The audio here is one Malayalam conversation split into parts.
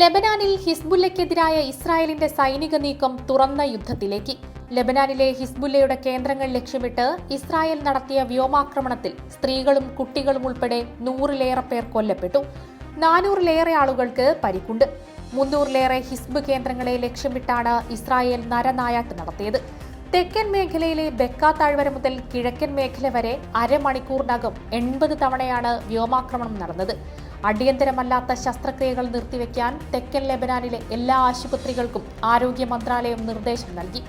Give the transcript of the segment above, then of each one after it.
ലെബനാനിൽ ഹിസ്ബുല്ലയ്ക്കെതിരായ ഇസ്രായേലിന്റെ സൈനിക നീക്കം തുറന്ന യുദ്ധത്തിലേക്ക്. ലെബനാനിലെ ഹിസ്ബുല്ലയുടെ കേന്ദ്രങ്ങൾ ലക്ഷ്യമിട്ട് ഇസ്രായേൽ നടത്തിയ വ്യോമാക്രമണത്തിൽ സ്ത്രീകളും കുട്ടികളും ഉൾപ്പെടെ നൂറിലേറെ പേർ കൊല്ലപ്പെട്ടു. നാനൂറിലേറെ ആളുകൾക്ക് പരിക്കുണ്ട്. മുന്നൂറിലേറെ ഹിസ്ബ് കേന്ദ്രങ്ങളെ ലക്ഷ്യമിട്ടാണ് ഇസ്രായേൽ നരനായാട്ട് നടത്തിയത്. തെക്കൻ മേഖലയിലെ ബെക്ക താഴ്വര മുതൽ കിഴക്കൻ മേഖല വരെ അരമണിക്കൂറിനകം എൺപത് തവണയാണ് വ്യോമാക്രമണം നടന്നത്. അടിയന്തരമല്ലാത്ത ശസ്ത്രക്രിയകൾ നിർത്തിവെക്കാൻ തെക്കൻ ലെബനാനിലെ എല്ലാ ആശുപത്രികൾക്കും ആരോഗ്യ മന്ത്രാലയം നിർദ്ദേശം നൽകി.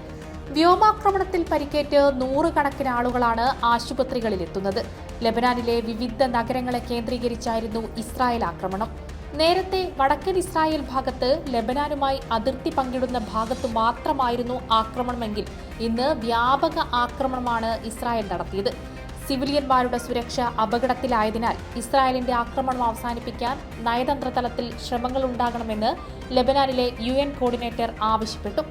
വ്യോമാക്രമണത്തിൽ പരിക്കേറ്റ് നൂറുകണക്കിന് ആളുകളാണ് ആശുപത്രികളിലെത്തുന്നത്. ലെബനാനിലെ വിവിധ നഗരങ്ങളെ കേന്ദ്രീകരിച്ചായിരുന്നു ഇസ്രായേൽ ആക്രമണം. നേരത്തെ വടക്കൻ ഇസ്രായേൽ ഭാഗത്ത് ലെബനാനുമായി അതിർത്തി പങ്കിടുന്ന ഭാഗത്തു മാത്രമായിരുന്നു ആക്രമണമെങ്കിൽ ഇന്ന് വ്യാപക ആക്രമണമാണ് ഇസ്രായേൽ നടത്തിയത്. സിവിലിയന്മാരുടെ സുരക്ഷ അപകടത്തിലായതിനാൽ ഇസ്രായേലിന്റെ ആക്രമണം അവസാനിപ്പിക്കാൻ നയതന്ത്ര തലത്തിൽ ശ്രമങ്ങൾ ഉണ്ടാകണമെന്ന് ലെബനാനിലെ യു എൻ കോർഡിനേറ്റർ ആവശ്യപ്പെട്ടു.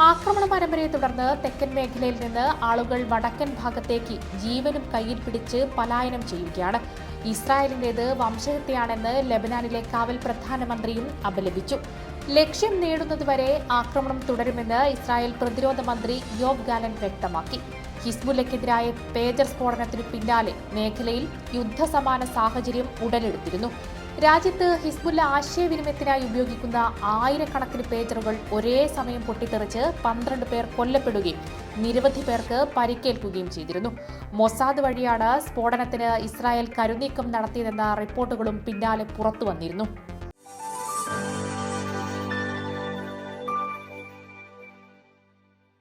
ആക്രമണ പരമ്പരയെ തുടർന്ന് തെക്കൻ മേഖലയിൽ നിന്ന് ആളുകൾ വടക്കൻ ഭാഗത്തേക്ക് ജീവനും കയ്യിൽ പിടിച്ച് പലായനം ചെയ്യുകയാണ്. ഇസ്രായേലിന്റെത് വംശഹത്യയാണെന്ന് ലെബനാനിലെ കാവൽ പ്രധാനമന്ത്രിയും അപലപിച്ചു. ലക്ഷ്യം നേടുന്നതുവരെ ആക്രമണം തുടരുമെന്ന് ഇസ്രായേൽ പ്രതിരോധ മന്ത്രി യോബ് ഗാലൻ വ്യക്തമാക്കി. ഹിസ്ബുല്ലയ്ക്കെതിരായ പേജർ സ്ഫോടനത്തിനു പിന്നാലെ മേഖലയിൽ യുദ്ധസമാന സാഹചര്യം ഉടലെടുത്തിരുന്നു. രാജ്യത്ത് ഹിസ്ബുല്ല ആശയവിനിമയത്തിനായി ഉപയോഗിക്കുന്ന ആയിരക്കണക്കിന് പേജറുകൾ ഒരേ സമയം പൊട്ടിത്തെറിച്ച് പന്ത്രണ്ട് പേർ കൊല്ലപ്പെടുകയും നിരവധി പേർക്ക് പരിക്കേൽക്കുകയും ചെയ്തിരുന്നു. മൊസാദ് വഴിയാണ് സ്ഫോടനത്തിന് ഇസ്രായേൽ കരുനീക്കം നടത്തിയതെന്ന റിപ്പോർട്ടുകളും പിന്നാലെ പുറത്തു വന്നിരുന്നു